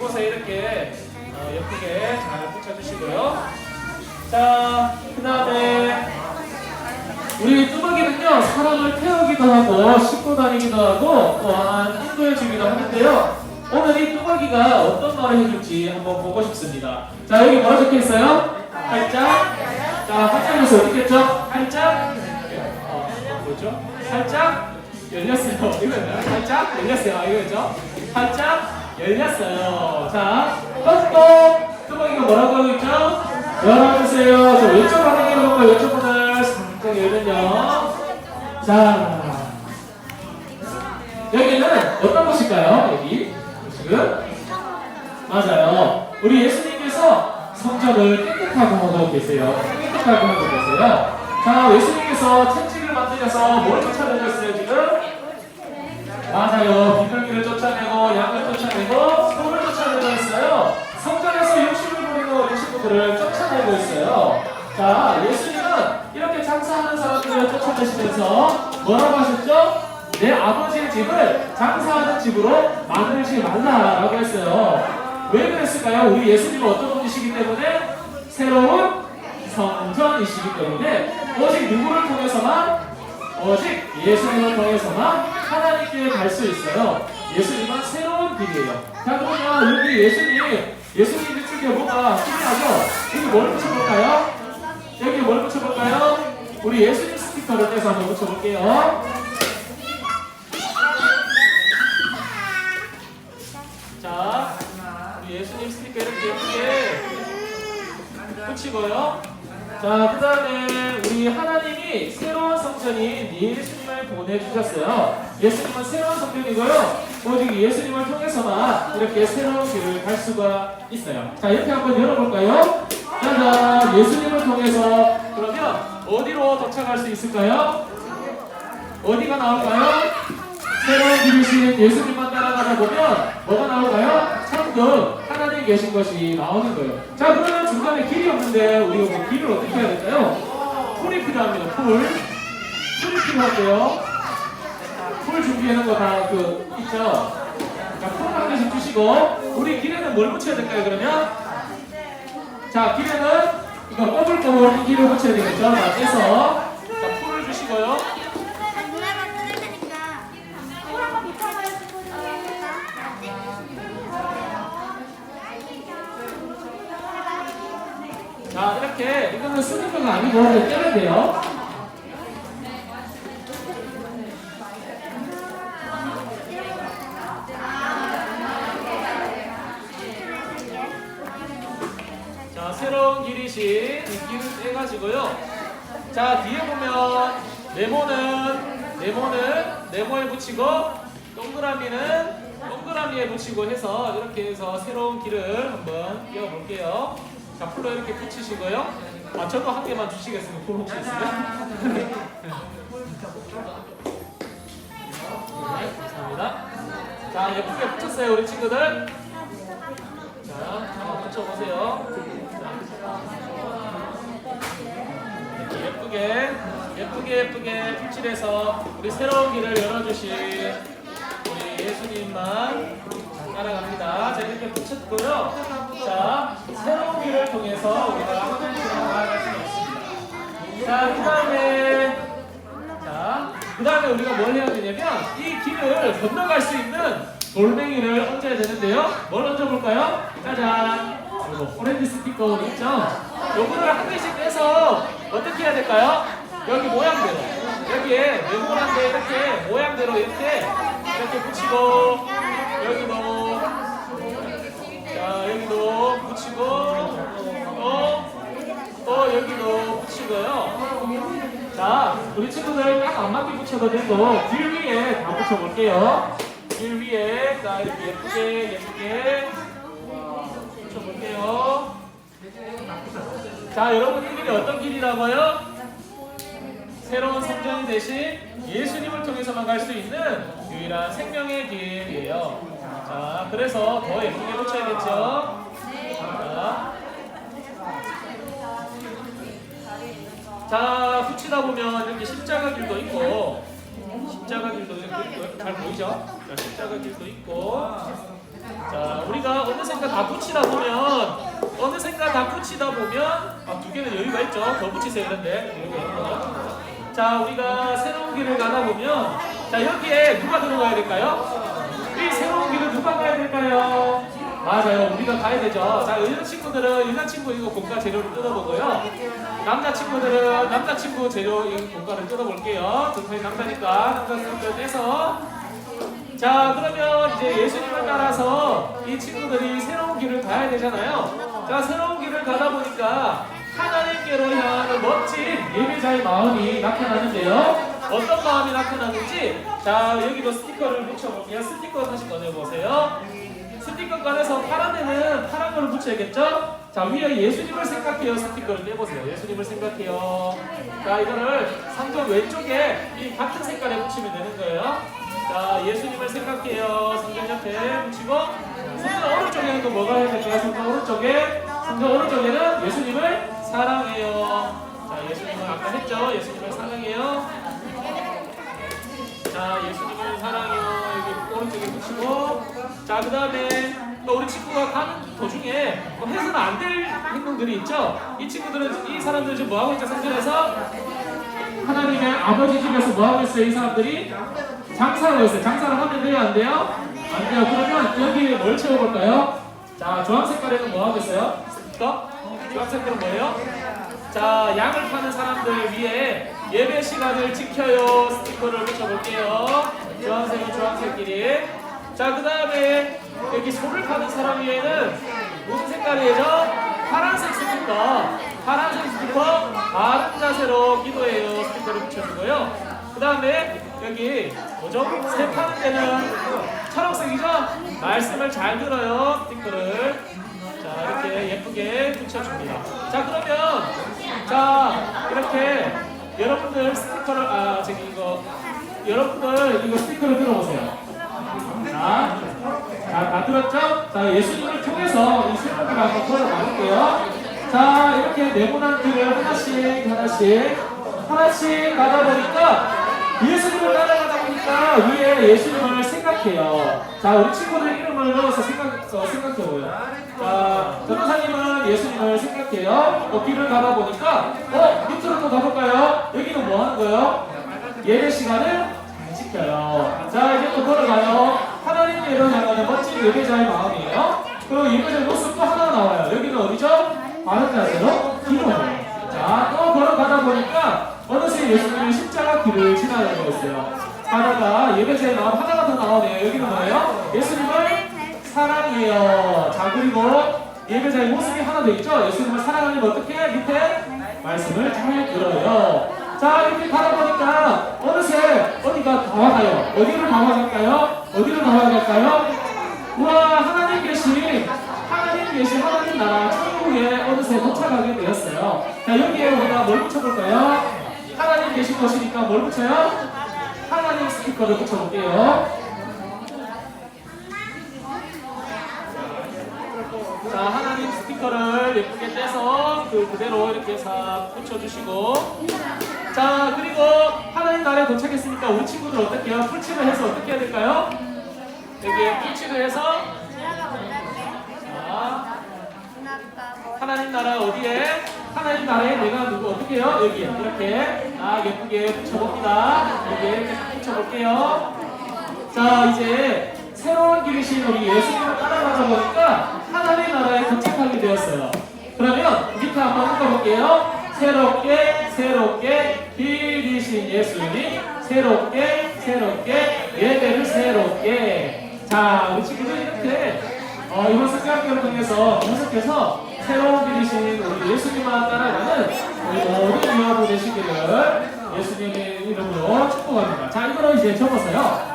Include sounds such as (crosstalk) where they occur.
이곳에 이렇게 어, 예쁘게 잘 붙여주시고요. 자, 그 다음에 우리 뚜벅이는요 사람을 태우기도 하고 싣고 다니기도 하고 또한 인도해주기도 하는데요. 오늘 이 뚜벅이가 어떤 말을 해줄지 한번 보고 싶습니다. 자 여기 뭐라 적혀 있어요? 활짝. 자 활짝에서 어떻게 했죠? 활짝. 어, 뭐죠? 활짝 열렸어요. (laughs) 이거였나요? 활짝 열렸어요. 아, 이거였죠? 활짝 열렸어요. 자, 뚜껑 뚜벅이가 뭐라고 하고 있죠? 열어주세요. 저 왼쪽 하는 게 뭔가 왼쪽 문을 살짝 열면요. 자, 여기는 어떤 곳일까요? 여기 지금 맞아요. 우리 예수님께서 성전을 깨끗하고 하고 계세요. 깨끗하고 하고 계세요. 자, 예수님께서 채찍을 만드셔서 뭘 쫓아내고 있어요 지금? 맞아요. 비둘기를 쫓아 자, 예수님은 이렇게 장사하는 사람들을 쫓아내시면서 뭐라고 하셨죠? 내 아버지의 집을 장사하는 집으로 만들지 말라라고 했어요. 왜 그랬을까요? 우리 예수님은 어떤 분이시기 때문에 새로운 성전이시기 때문에 오직 누구를 통해서만 오직 예수님을 통해서만 하나님께 갈 수 있어요. 예수님은 새로운 길이에요. 자, 그러면 여기 예수님, 예수님 이쪽에 뭐가 신기하죠? 여기 뭘 붙여볼까요? 여기 뭘 붙여볼까요? 우리 예수님 스티커를 떼서 한번 붙여볼게요. 자, 우리 예수님 스티커 이렇게 예쁘게 붙이고요. 자, 그 다음에 우리 하나님이 새로운 성전인 예수님을 보내주셨어요. 예수님은 새로운 성전이고요. 오직 예수님을 통해서만 이렇게 새로운 길을 갈 수가 있어요. 자, 이렇게 한번 열어볼까요? 짜잔! 예수님을 통해서 그러면 어디로 도착할 수 있을까요? 어디가 나올까요? 새로운 길이신 예수님만 따라가다 보면 뭐가 나올까요? 참그 하나님 계신 것이 나오는 거예요. 자 그러면 중간에 길이 없는데 우리가 뭐 길을 어떻게 해야 될까요? 풀이 필요합니다. 풀. 풀이 필요한데요. 풀 준비하는 거 다 그 있죠? 자, 풀한 개씩 주시고 우리 길에는 뭘 붙여야 될까요 그러면? 자 길에는 이거 꼬불꼬불 한 길을 붙여야 되겠죠? 자 떼서 자 풀을 주시고요. 자 이렇게 이거는 쓰는 건 아니고 떼면 돼요. 이 길을 떼가지고요. 자 뒤에 보면 네모는 네모는 네모에 붙이고 동그라미는 동그라미에 붙이고 해서 이렇게 해서 새로운 길을 한번 띄워볼게요. 자 풀로 이렇게 붙이시고요. 아 저도 한 개만 주시겠습니다. 풀 혹시 있으면. 네, 감사합니다. 자 예쁘게 붙였어요 우리 친구들. 자 한번 붙여보세요. 이렇게 예쁘게 예쁘게 예쁘게 풀칠해서 우리 새로운 길을 열어주신 우리 예수님만 따라갑니다. 자 이렇게 붙였고요. 자 새로운 길을 통해서 우리가 하나님으로 나아갈 수 있습니다. 자 그 다음에 자그 다음에 우리가 뭘 해야 되냐면 이 길을 건너갈 수 있는 돌멩이를 얹어야 되는데요. 뭘 얹어볼까요? 짜잔. 이거 오렌지 스티커 있죠? 요거를 한 개씩 떼서 어떻게 해야 될까요? 여기 모양대로. 여기에 네모난데 이렇게 모양대로 이렇게 이렇게 붙이고 여기도 자 여기도 붙이고 또, 또 여기도 붙이고요. 자 우리 친구들 딱 안 맞게 붙여도 되고 길 위에 다 붙여볼게요. 길 위에 자 이렇게 예쁘게 예쁘게 붙여볼게요 자 여러분 이 길이 어떤 길이라고요? 새로운 성전이 대신 예수님을 통해서만 갈 수 있는 유일한 생명의 길이에요. 자, 그래서 더 예쁘게 붙여야겠죠? 자, 자, 붙이다 보면 이렇게 십자가 길도 있고, 십자가 길도 있고, 잘 보이죠? 자, 십자가 길도 있고, 자, 우리가 어느샌가 다 붙이다 보면 다 붙이다 보면 아, 두 개는 여유가 있죠. 더 붙이세요. 거죠. 자, 우리가 새로운 길을 가다 보면 자 여기에 누가 들어가야 될까요? 이 새로운 길을 누가 가야 될까요? 맞아요. 우리가 가야 되죠. 자, 여자 친구들은 여자 친구 이거 공과 재료를 뜯어보고요. 남자 친구들은 남자 친구 재료 이 공과를 뜯어볼게요. 저희 남자니까 남자 친구들 떼서 자 그러면 이제 예수님을 따라서 이 친구들이 새로운 길을 가야 되잖아요. 자 새로운 길을 가다 보니까 하나님께로 향하는 멋진 예배자의 마음이 나타나는데요. 어떤 마음이 나타나는지 자 여기도 스티커를 붙여볼게요. 스티커 다시 꺼내보세요. 스티커 꺼내서 파란 애는 파란 걸 붙여야겠죠? 자 위에 예수님을 생각해요. 스티커를 떼보세요. 예수님을 생각해요. 자 이거를 상점 왼쪽에 이 같은 색깔에 붙이면 되는 거예요. 자, 예수님을 생각해요. 성경 옆에 붙이고 성경 오른쪽에는 또 뭐가 해야 될까요? 성경 오른쪽에 성경 오른쪽에는 예수님을 사랑해요. 자, 예수님을 아까 했죠? 예수님을 사랑해요. 자, 예수님을 사랑해요. 여기 오른쪽에 붙이고 자, 그 다음에 또 우리 친구가 가는 도중에 뭐 해서는 안 될 행동들이 있죠? 이 친구들은 이 사람들은 지금 뭐 하고 있죠? 성경에서 하나님의 아버지 집에서 뭐 하고 있어요? 이 사람들이 장사하고 있어요. 장사를 하면 돼요? 안 돼요? 안 돼요. 그러면 여기에 뭘 채워볼까요? 자, 주황 색깔에는 뭐 하고 있어요? 스티커? 주황 색깔은 뭐예요? 자, 양을 파는 사람들 위에 예배 시간을 지켜요. 스티커를 붙여볼게요. 주황색은 주황색끼리. 자, 그 다음에 여기 소를 파는 사람 위에는 무슨 색깔이죠? 파란색 스티커. 파란색 스티커. 자세로 기도해요. 스티커를 붙여주고요. 그 다음에 여기 뭐죠? 새 파는 데는 초록색이죠? 말씀을 잘 들어요. 스티커를. 자 이렇게 예쁘게 붙여줍니다. 자 그러면 자 이렇게 여러분들 스티커를 아 저기 이거 여러분들 이거 스티커를 들어보세요. 자, 자, 다 들었죠? 자, 예수님을 통해서 이 슬픔을 한번 풀어나갈게요. 자, 이렇게 네모난 길을 하나씩, 하나씩, 하나씩 가다 보니까 예수님을 따라가다 보니까 위에 예수님을 생각해요. 자, 우리 친구들 이름을 넣어서 생각, 어, 생각해보요. 자, 변호사님은 예수님을 생각해요. 어, 길을 가다 보니까, 어, 밑으로 또 가볼까요? 여기는 뭐 하는 거예요? 예배 시간을 잘 지켜요. 자, 이제 또 걸어가요. 하나님께로 향하는 멋진 예배자의 마음이에요. 그리고 예배자의 모습 또 하나 나와요. 여기는 어디죠? 바른 자세로 기도해요. 자, 또 걸어가다 보니까 어느새 예수님이 십자가 길을 지나가고 있어요. 하나가 예배자의 마음 하나가 더 나오네요. 여기는 뭐예요? 예수님을 사랑해요. 자, 그리고 예배자의 모습이 하나 더 있죠? 예수님을 사랑하면 어떻게 해? 밑에 말씀을 잘 들어요. 자, 이렇게 가다 보니까 어느새 어디가 다 와갈까요? 어디로 다 와갈까요? 우와, 하나님 계신, 하나님 계신 하나님 나라 천국에 어느새 도착하게 되었어요. 자, 여기에 우리가 뭘 붙여볼까요? 하나님 계신 곳이니까 뭘 붙여요? 하나님 스티커를 붙여볼게요. 자, 하나님 스티커를 예쁘게 떼서 그 그대로 이렇게 싹 붙여주시고 자, 그리고 하나님 나라에 도착했으니까 우리 친구들 어떻게 해요? 풀칠을 해서 어떻게 해야 될까요? 여기에 풀칠을 해서 자, 하나님 나라 어디에? 하나님 나라에 내가 누구 어떻게 해요? 여기에 이렇게 아 예쁘게 붙여봅니다. 여기 이 붙여볼게요. 자 이제 새로운 길이신 우리 예수님을 따라가다 보니까 하나님 나라에 도착하게 되었어요. 그러면 밑에 한번 읽어볼게요. 새롭게 새롭게 길이신 예수님 새롭게 새롭게 예배를 새롭게 자 우리 친구들 이렇게 어, 이번 성경학교를 통해서 계속해서 새로운 길이신 우리 예수님만 따라가는 우리 모든 유아부 되시기를 예수님의 이름으로 축복합니다. 자, 이거를 이제 접어서요.